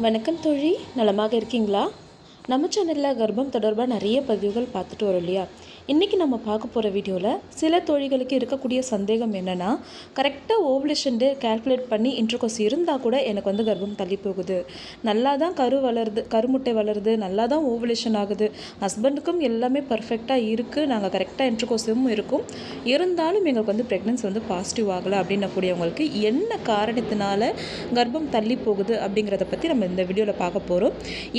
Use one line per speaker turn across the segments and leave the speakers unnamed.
வணக்கம் தோழி. நலமாக இருக்கீங்களா? நம்ம சேனலில் கர்ப்பம் தொடர்பாக நிறைய பதிவுகள் பார்த்துட்டு வரோம் இல்லையா? இன்றைக்கி நம்ம பார்க்க போகிற வீடியோவில் சில தொழில்களுக்கு இருக்கக்கூடிய சந்தேகம் என்னென்னா கரெக்டாக ஓவலேஷன் டே கால்குலேட் பண்ணி இன்டர்கோஸ் இருந்தால் கூட எனக்கு வந்து கர்ப்பம் தள்ளி போகுது. நல்லா தான் கரு வளருது கருமுட்டை வளருது நல்லா தான் ஓவலேஷன் ஆகுது. ஹஸ்பண்டுக்கும் எல்லாமே பர்ஃபெக்டாக இருக்குது நாங்கள் கரெக்டாக இன்ட்ரகோஸும் இருக்கும். இருந்தாலும் எங்களுக்கு வந்து ப்ரெக்னன்சி வந்து பாசிட்டிவ் ஆகலை அப்படின்னக்கூடியவங்களுக்கு என்ன காரணத்தினால கர்ப்பம் தள்ளி போகுது அப்படிங்கிறத பற்றி நம்ம இந்த வீடியோவில் பார்க்க போகிறோம்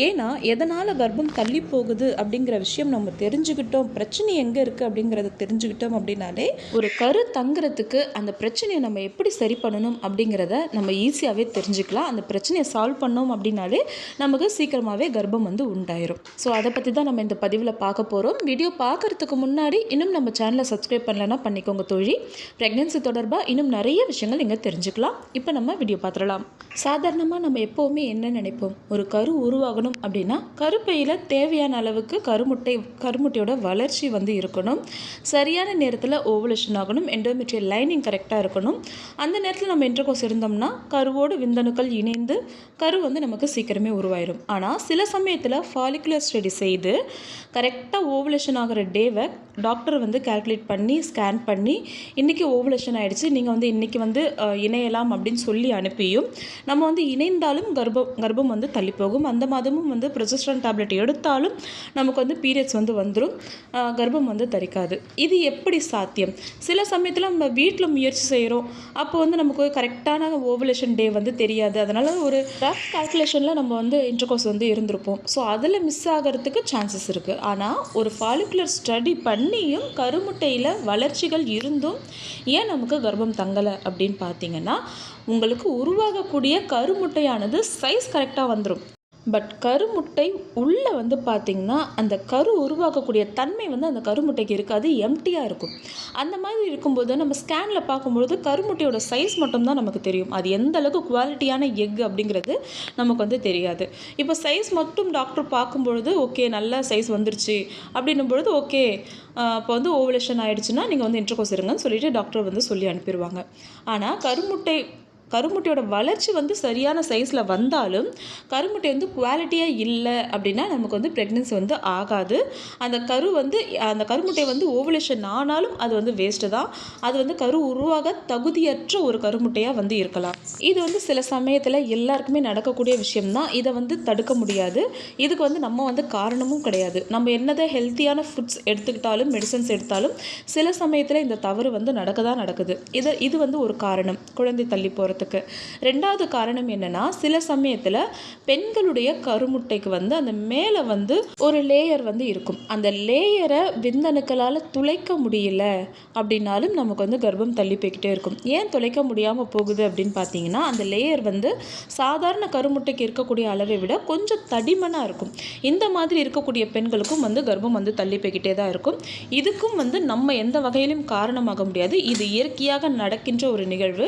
ஏன்னா எதனால் கர்ப்பம் தள்ளி போகுது அப்படிங்கிற விஷயம் நம்ம தெரிஞ்சுக்கிட்டோம் பிரச்சனையை எங்கே இருக்குது அப்படிங்கிறத தெரிஞ்சுக்கிட்டோம் அப்படின்னாலே ஒரு கரு தங்குறதுக்கு அந்த பிரச்சனையை நம்ம எப்படி சரி பண்ணணும் அப்படிங்கிறத நம்ம ஈஸியாகவே தெரிஞ்சுக்கலாம். அந்த பிரச்சனையை சால்வ் பண்ணோம் அப்படின்னாலே நமக்கு சீக்கிரமாகவே கர்ப்பம் வந்து உண்டாயிரும். ஸோ அதை பற்றி தான் நம்ம இந்த பதிவில் பார்க்க போகிறோம் வீடியோ பார்க்குறதுக்கு முன்னாடி இன்னும் நம்ம சேனலை சப்ஸ்கிரைப் பண்ணலன்னா பண்ணிக்கோங்க தொழில் ப்ரெக்னென்சி தொடர்பாக இன்னும் நிறைய விஷயங்கள் இங்கே தெரிஞ்சுக்கலாம். இப்போ நம்ம வீடியோ பார்த்துடலாம். சாதாரணமாக நம்ம எப்போவுமே என்ன நினைப்போம்? ஒரு கரு உருவாகணும் அப்படின்னா கருப்பையில் தேவையான அளவுக்கு கருமுட்டை கருமுட்டையோட வளர்ச்சி வந்து இருக்கணும். சரியான நேரத்தில் ஓவலேஷன் ஆகணும். எண்டோமெட்ரியல் லைனிங் கரெக்டாக இருக்கணும். அந்த நேரத்தில் நம்ம இன்டர்கோஸ் இருந்தோம்னா கருவோடு விந்தணுக்கள் இணைந்து கரு வந்து நமக்கு சீக்கிரமே உருவாயிரும். ஆனால் சில சமயத்தில் ஃபாலிகுலர் ஸ்டடி செய்து கரெக்டாக ஓவலேஷன் ஆகிற டேவை டாக்டர் வந்து கால்குலேட் பண்ணி ஸ்கேன் பண்ணி இன்றைக்கி ஓவலேஷன் ஆகிடுச்சு நீங்கள் வந்து இன்றைக்கி வந்து இணையலாம் அப்படின்னு சொல்லி அனுப்பியும் நம்ம வந்து இணைந்தாலும் கர்ப்பம் கர்ப்பம் வந்து தள்ளி போகும் அந்த மாதமும் வந்து ப்ரொஜெஸ்ட்ரான் டேப்லெட் எடுத்தாலும் நமக்கு வந்து பீரியட்ஸ் வந்து வந்துடும் கர்ப்பம் லாபம் வந்து தரிக்காது. இது எப்படி சாத்தியம்? சில சமயத்தில் நம்ம வீட்டில் முயற்சி செய்கிறோம் அப்போ வந்து நமக்கு கரெக்டான ஓவலேஷன் டே வந்து தெரியாது. அதனால் ஒரு ரஃப் கால்குலேஷனில் நம்ம வந்து இன்டர்கோர்ஸ் வந்து இருந்திருப்போம். ஸோ அதில் மிஸ் ஆகிறதுக்கு சான்சஸ் இருக்குது ஆனால் ஒரு ஃபாலிகுலர் ஸ்டடி பண்ணியும் கருமுட்டையில் வளர்ச்சிகள் இருந்தும் ஏன் நமக்கு கர்ப்பம் தங்கலை அப்படின்னு பார்த்தீங்கன்னா உங்களுக்கு உருவாகக்கூடிய கருமுட்டையானது சைஸ் கரெக்டாக வந்துடும் பட் கருமுட்டை உள்ளே வந்து பார்த்திங்கன்னா அந்த கரு உருவாக்கக்கூடிய தன்மை வந்து அந்த கருமுட்டைக்கு இருக்காது எம்டியாக இருக்கும். அந்த மாதிரி இருக்கும்போது நம்ம ஸ்கேனில் பார்க்கும்பொழுது கருமுட்டையோட சைஸ் மட்டும்தான் நமக்கு தெரியும். அது எந்த அளவுக்கு குவாலிட்டியான எக் அப்படிங்கிறது நமக்கு வந்து தெரியாது. இப்போ சைஸ் மட்டும் டாக்டர் பார்க்கும்பொழுது ஓகே நல்ல சைஸ் வந்துருச்சு. அப்படின்னும் பொழுது ஓகே இப்போ வந்து ஓவலேஷன் ஆகிடுச்சுன்னா நீங்கள் வந்து இன்டர்கோஸ் இருங்கன்னு சொல்லிட்டு டாக்டர் வந்து சொல்லி அனுப்பிடுவாங்க ஆனால் கருமுட்டை கருமுட்டையோட வளர்ச்சி வந்து சரியான சைஸில் வந்தாலும் கருமுட்டை வந்து குவாலிட்டியாக இல்லை அப்படின்னா நமக்கு வந்து ப்ரெக்னென்சி வந்து ஆகாது. அந்த கரு வந்து அந்த கருமுட்டை வந்து ஓவலேஷன் ஆனாலும் அது வந்து வேஸ்ட்டு தான். அது வந்து கரு உருவாக தகுதியற்ற ஒரு கருமுட்டையாக வந்து இருக்கலாம். இது வந்து சில சமயத்தில் எல்லாருக்குமே நடக்கக்கூடிய விஷயம்தான். இதை வந்து தடுக்க முடியாது. இதுக்கு வந்து நம்ம வந்து காரணமும் கிடையாது. நம்ம என்னதான் ஹெல்த்தியான ஃபுட்ஸ் எடுத்துக்கிட்டாலும் மெடிசன்ஸ் எடுத்தாலும் சில சமயத்தில் இந்த தவறு வந்து நடக்க தான் நடக்குது. இது இது வந்து ஒரு காரணம். குழந்தை தள்ளி போகிறது போகிறதுக்கு ரெண்டாவது காரணம் என்னன்னா சில சமயத்தில் பெண்களுடைய கருமுட்டைக்கு வந்து அந்த மேலே வந்து ஒரு லேயர் வந்து இருக்கும். அந்த லேயரை விந்தணுக்களால் துளைக்க முடியல அப்படின்னாலும் நமக்கு வந்து கர்ப்பம் தள்ளி போய்கிட்டே இருக்கும். ஏன் துளைக்க முடியாமல் போகுது அப்படின்னு பார்த்தீங்கன்னா அந்த லேயர் வந்து சாதாரண கருமுட்டைக்கு இருக்கக்கூடிய அளவை விட கொஞ்சம் தடிமனாக இருக்கும். இந்த மாதிரி இருக்கக்கூடிய பெண்களுக்கும் வந்து கர்ப்பம் வந்து தள்ளி போய்கிட்டே தான் இருக்கும். இதுக்கும் வந்து நம்ம எந்த வகையிலும் காரணமாக முடியாது. இது இயற்கையாக நடக்கின்ற ஒரு நிகழ்வு.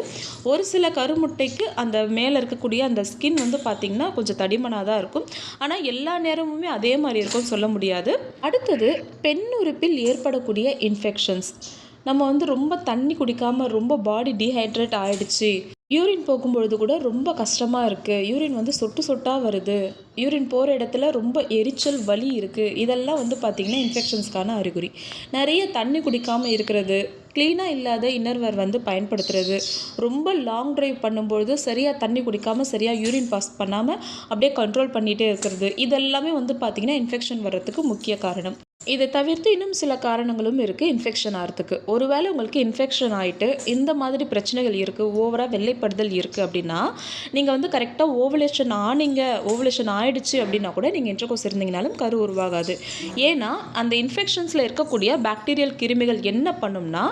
ஒரு சில கருமுட்டைக்கு அந்த மேலே இருக்கக்கூடிய அந்த ஸ்கின் வந்து பார்த்திங்கன்னா கொஞ்சம் தடிமனாக தான் இருக்கும். ஆனால் எல்லா நேரமுமே அதே மாதிரி இருக்கும்னு சொல்ல முடியாது. அடுத்தது பெண் உறுப்பில் ஏற்படக்கூடிய இன்ஃபெக்ஷன்ஸ் நம்ம வந்து ரொம்ப தண்ணி குடிக்காமல் ரொம்ப பாடி டீஹைட்ரேட் ஆகிடுச்சி யூரின் போகும்பொழுது கூட ரொம்ப கஷ்டமாக இருக்குது யூரின் வந்து சொட்டு சொட்டாக வருது. யூரின் போகிற இடத்துல ரொம்ப எரிச்சல் வலி இருக்குது இதெல்லாம் வந்து பார்த்திங்கன்னா இன்ஃபெக்ஷன்ஸ்க்கான அறிகுறி. நிறைய தண்ணி குடிக்காமல் இருக்கிறது க்ளீனாக இல்லாத இன்னர்வேர் வந்து பயன்படுத்துறது ரொம்ப லாங் டிரைவ் பண்ணும்பொழுது சரியாக தண்ணி குடிக்காமல் சரியாக யூரின் பாஸ் பண்ணாமல் அப்படியே கண்ட்ரோல் பண்ணிகிட்டே இருக்கிறது. இதெல்லாமே வந்து பார்த்திங்கன்னா இன்ஃபெக்ஷன் வர்றதுக்கு முக்கிய காரணம். இதை தவிர்த்து இன்னும் சில காரணங்களும் இருக்குது இன்ஃபெக்ஷன் ஆகிறதுக்கு ஒருவேளை உங்களுக்கு இன்ஃபெக்ஷன் ஆகிட்டு இந்த மாதிரி பிரச்சனைகள் இருக்குது ஓவராக வெள்ளைப்படுதல் இருக்குது அப்படின்னா நீங்கள் வந்து கரெக்டாக ஓவலேஷன் ஆனீங்க ஓவலேஷன் ஆயிடுச்சு அப்படின்னா கூட நீங்கள் இன்ட்ரகோஸ் இருந்தீங்கனாலும் கரு உருவாகாது. ஏன்னா அந்த இன்ஃபெக்ஷன்ஸில் இருக்கக்கூடிய பாக்டீரியல் கிருமிகள் என்ன பண்ணும்னா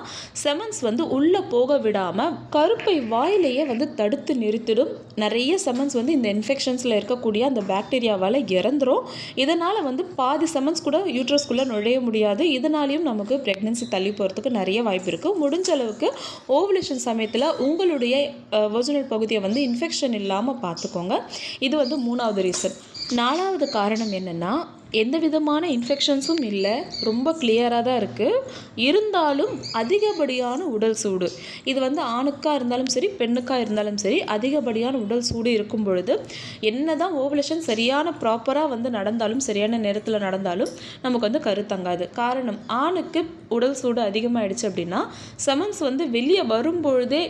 செமன்ஸ் வந்து உள்ளே போக விடாமல் கருப்பை வாயிலேயே வந்து தடுத்து நிறுத்திடும் நிறைய செமன்ஸ் வந்து இந்த இன்ஃபெக்ஷன்ஸில் இருக்கக்கூடிய அந்த பாக்டீரியாவால் இறந்துரும். இதனால் வந்து பாதி செமன்ஸ் கூட யூட்ரஸ்குள்ளே நுழைய முடியாது. இதனாலையும் நமக்கு ப்ரெக்னென்சி தள்ளி போகிறதுக்கு நிறைய வாய்ப்பு இருக்குது முடிஞ்ச அளவுக்கு ஓவலேஷன் சமயத்தில் உங்களுடைய ஒரிஜினல் பகுதியை வந்து இன்ஃபெக்ஷன் இல்லாமல் பார்த்துக்கோங்க இது வந்து மூணாவது ரீசன் நாலாவது காரணம் என்னென்னா எந்த விதமான இன்ஃபெக்ஷன்ஸும் இல்லை. ரொம்ப கிளியராக தான் இருக்குது இருந்தாலும் அதிகப்படியான உடல் சூடு. இது வந்து ஆணுக்காக இருந்தாலும் சரி பெண்ணுக்காக இருந்தாலும் சரி அதிகப்படியான உடல் சூடு இருக்கும் பொழுது என்ன தான் ஓவலேஷன் சரியான ப்ராப்பராக வந்து நடந்தாலும் சரியான நேரத்தில் நடந்தாலும் நமக்கு வந்து கருத்தங்காது காரணம் ஆணுக்கு உடல் சூடு அதிகமாகிடுச்சு அப்படின்னா செமன்ஸ் வந்து வெளியே வரும்பொழுதே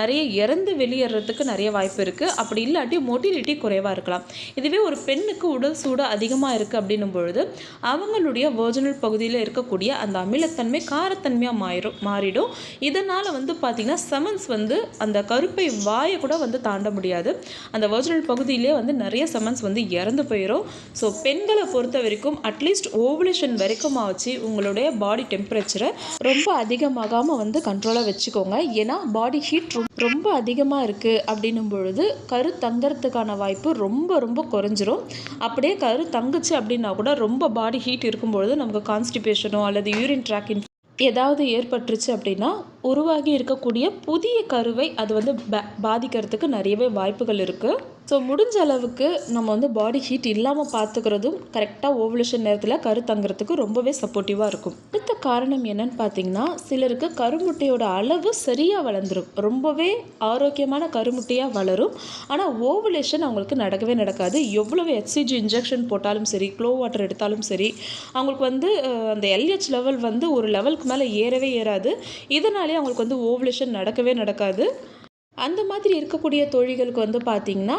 நிறைய இறந்து வெளியேறதுக்கு நிறைய வாய்ப்பு இருக்குது அப்படி இல்லாட்டி மொட்டிலிட்டி குறைவாக இருக்கலாம். இதுவே ஒரு பெண்ணுக்கு உடல் சூடு அதிகமாக இருக்குது அப்படின்னும் பொழுது அவங்களுடைய வேர்ஜினல் பகுதியில் இருக்கக்கூடிய அந்த அமிலத்தன்மை காரத்தன்மையாக மாறிடும் மாறிடும். இதனால் வந்து பார்த்திங்கன்னா செமன்ஸ் வந்து அந்த கருப்பை வாயை கூட வந்து தாண்ட முடியாது. அந்த வேர்ஜினல் பகுதியிலே வந்து நிறைய செமன்ஸ் வந்து இறந்து போயிடும் ஸோ பெண்களை பொறுத்த வரைக்கும் அட்லீஸ்ட் ஓவலேஷன் வரைக்கும் ஆச்சு உங்களுடைய பாடி டெம்பரேச்சரை ரொம்ப அதிகமாகாமல் வந்து கண்ட்ரோலாக வச்சுக்கோங்க. ஏன்னா பாடி ஹீட் ரொம்ப அதிகமாக இருக்குது அப்படின்னும் பொழுது கரு தங்கறதுக்கான வாய்ப்பு ரொம்ப ரொம்ப குறைஞ்சிரும். அப்படியே கரு தங்குச்சு அப்படின்னு கூட ரொம்ப பாடி ஹீட் இருக்கும்பொழுது நமக்கு கான்ஸ்டிபேஷனோ அல்லது யூரின் ட்ராக் ஏதாவது ஏற்பட்டுருச்சு அப்படின்னா உருவாகி இருக்கக்கூடிய புதிய கருவை அது வந்து பா- பாதிக்கிறதுக்கு நிறையவே வாய்ப்புகள் இருக்குது ஸோ முடிஞ்ச அளவுக்கு நம்ம வந்து பாடி ஹீட் இல்லாமல் பார்த்துக்கிறதும் கரெக்டாக ஓவலேஷன் நேரத்தில் கரு தங்குறதுக்கு ரொம்பவே சப்போர்ட்டிவாக இருக்கும். அடுத்த காரணம் என்னன்னு பார்த்தீங்கன்னா சிலருக்கு கருமுட்டையோட அளவு சரியாக வளர்ந்துரும். ரொம்பவே ஆரோக்கியமான கருமுட்டையாக வளரும். ஆனால் ஓவலேஷன் அவங்களுக்கு நடக்கவே நடக்காது. எவ்வளவு ஹெச்சிஜி இன்ஜெக்ஷன் போட்டாலும் சரி க்ளோ வாட்டர் எடுத்தாலும் சரி அவங்களுக்கு வந்து அந்த எல்ஹெச் லெவல் வந்து ஒரு லெவலுக்கு மேலே ஏறவே ஏறாது. இதனாலே அவங்களுக்கு வந்து ஓவலேஷன் நடக்கவே நடக்காது. அந்த மாதிரி இருக்கக்கூடிய தோழிகளுக்கு வந்து பார்த்திங்கன்னா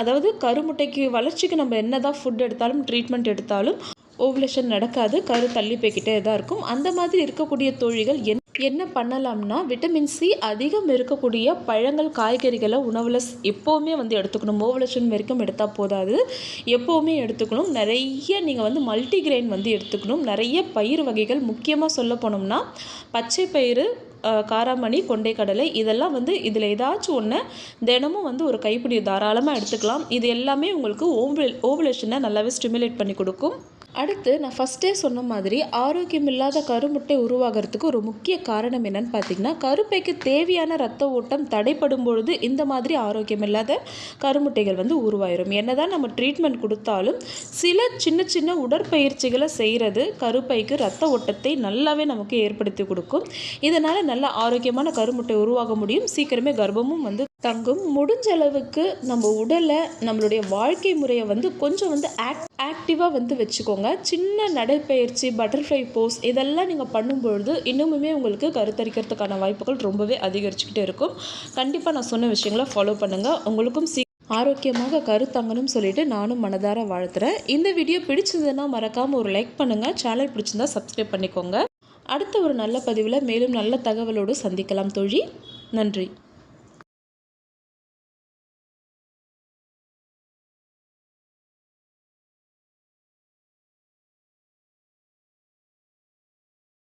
அதாவது கருமுட்டைக்கு வளர்ச்சிக்கு நம்ம என்ன தான் ஃபுட் எடுத்தாலும் ட்ரீட்மெண்ட் எடுத்தாலும் ஓவலேஷன் நடக்காது கரு தள்ளி போய்கிட்டே தான் இருக்கும். அந்த மாதிரி இருக்கக்கூடிய தோழிகள் என் என்ன பண்ணலாம்னா விட்டமின் சி அதிகம் இருக்கக்கூடிய பழங்கள் காய்கறிகளை உணவில் எப்போவுமே வந்து எடுத்துக்கணும். ஓவலேஷன் வரைக்கும் எடுத்தால் போதாது. எப்போவுமே எடுத்துக்கணும். நிறைய நீங்கள் வந்து மல்டிகிரெயின் வந்து எடுத்துக்கணும். நிறைய பயிர் வகைகள் முக்கியமாக சொல்ல போனோம்னா பச்சை பயிறு காராமணி காராமணி கொண்டைக்கடலை இதெல்லாம் வந்து இதில் ஏதாச்சும் ஒன்று தினமும் வந்து ஒரு கைப்பிடி தாராளமாக எடுத்துக்கலாம். இது எல்லாமே உங்களுக்கு ஓவல் ஓவலேஷனை நல்லாவே ஸ்டிமுலேட் பண்ணி கொடுக்கும். அடுத்து நான் ஃபஸ்ட்டே சொன்ன மாதிரி ஆரோக்கியம் இல்லாத கருமுட்டை உருவாகிறதுக்கு ஒரு முக்கிய காரணம் என்னன்னு பார்த்தீங்கன்னா கருப்பைக்கு தேவையான ரத்த ஓட்டம் தடைப்படும் பொழுது இந்த மாதிரி ஆரோக்கியம் இல்லாத கருமுட்டைகள் வந்து உருவாயிரும். என்னதான் நம்ம ட்ரீட்மெண்ட் கொடுத்தாலும் சில சின்ன சின்ன உடற்பயிற்சிகளை செய்கிறது கருப்பைக்கு ரத்த ஓட்டத்தை நல்லாவே நமக்கு ஏற்படுத்தி கொடுக்கும். இதனால் நல்ல ஆரோக்கியமான கருமுட்டை உருவாக முடியும். சீக்கிரமே கர்ப்பமும் வந்து தங்கும். முடிஞ்ச அளவுக்கு நம்ம உடலை நம்மளுடைய வாழ்க்கை முறையை வந்து கொஞ்சம் வந்து ஆக்ட் ஆக்டிவாக வந்து வச்சுக்கோங்க. சின்ன நடைப்பயிற்சி பட்டர்ஃப்ளை போஸ் இதெல்லாம் நீங்கள் பண்ணும்பொழுது இன்னுமுமே உங்களுக்கு கருத்தரிக்கிறதுக்கான வாய்ப்புகள் ரொம்பவே அதிகரிச்சுக்கிட்டே இருக்கும். கண்டிப்பாக நான் சொன்ன விஷயங்களை ஃபாலோ பண்ணுங்கள் உங்களுக்கும் சீ ஆரோக்கியமாக கருத்தங்கணும் சொல்லிட்டு நானும் மனதார வாழ்த்துறேன். இந்த வீடியோ பிடிச்சிருந்ததுன்னா மறக்காமல் ஒரு லைக் பண்ணுங்கள் சேனல் பிடிச்சிருந்தா சப்ஸ்கிரைப் பண்ணிக்கோங்க. அடுத்த ஒரு நல்ல பதிவில் மேலும் நல்ல தகவலோடு சந்திக்கலாம் தொழி. நன்றி.